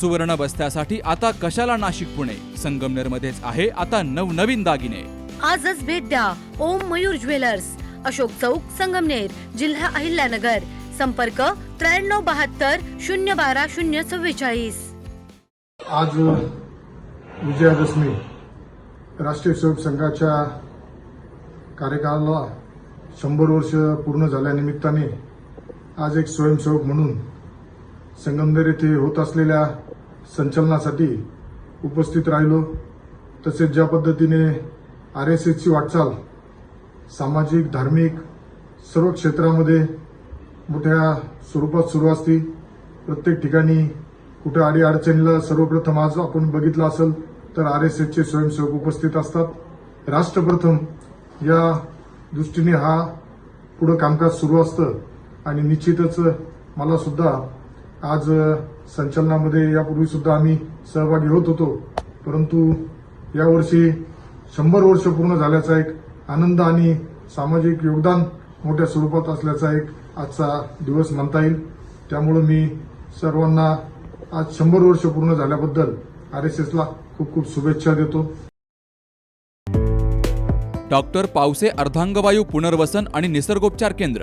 सुवर्ण बस्त्यासाठी आता कशाला नाशिक पुणे? संगमनेर मध्येच आहे आता नवनवीन दागिने. आजच भेट द्या ओम मयूर ज्वेलर्स. अशोक चौक संगमनेर जिल्हा अहिल्यानगर. संपर्क त्र्याण्णव बहात्तर शून्य बारा शून्य चव्वेचाळीस. आज विजयादशमी राष्ट्रीय स्वयंसेवक संघाच्या कार्यकाळाला शंभर वर्ष पूर्ण झाल्यानिमित्ताने आज एक स्वयंसेवक म्हणून संगमनेर येथे होत असलेल्या संचलनासाठी उपस्थित राहिलो. तसेच ज्या पद्धतीने आर एस एसची वाटचाल सामाजिक धार्मिक सर्व क्षेत्रामध्ये मोठ्या स्वरूपात सुरू असते. प्रत्येक ठिकाणी कुठे अडीअडचणीला सर्वप्रथम आज आपण बघितलं असेल तर आर एस एसचे स्वयंसेवक उपस्थित असतात. राष्ट्रप्रथम या दृष्टीने हा पुढं कामकाज सुरू असतं. आणि निश्चितच मला सुद्धा आज संचलनामध्ये यापूर्वी सुद्धा आम्ही सहभागी होत होतो. परंतु यावर्षी शंभर वर्ष पूर्ण झाल्याचा एक आनंद आणि सामाजिक योगदान मोठ्या स्वरूपात असल्याचा एक आजचा दिवस म्हणता येईल. त्यामुळे मी सर्वांना आज शंभर वर्ष पूर्ण झाल्याबद्दल आर एस एसला खूप खूप शुभेच्छा देतो. डॉक्टर पावसे अर्धांगवायू पुनर्वसन आणि निसर्गोपचार केंद्र.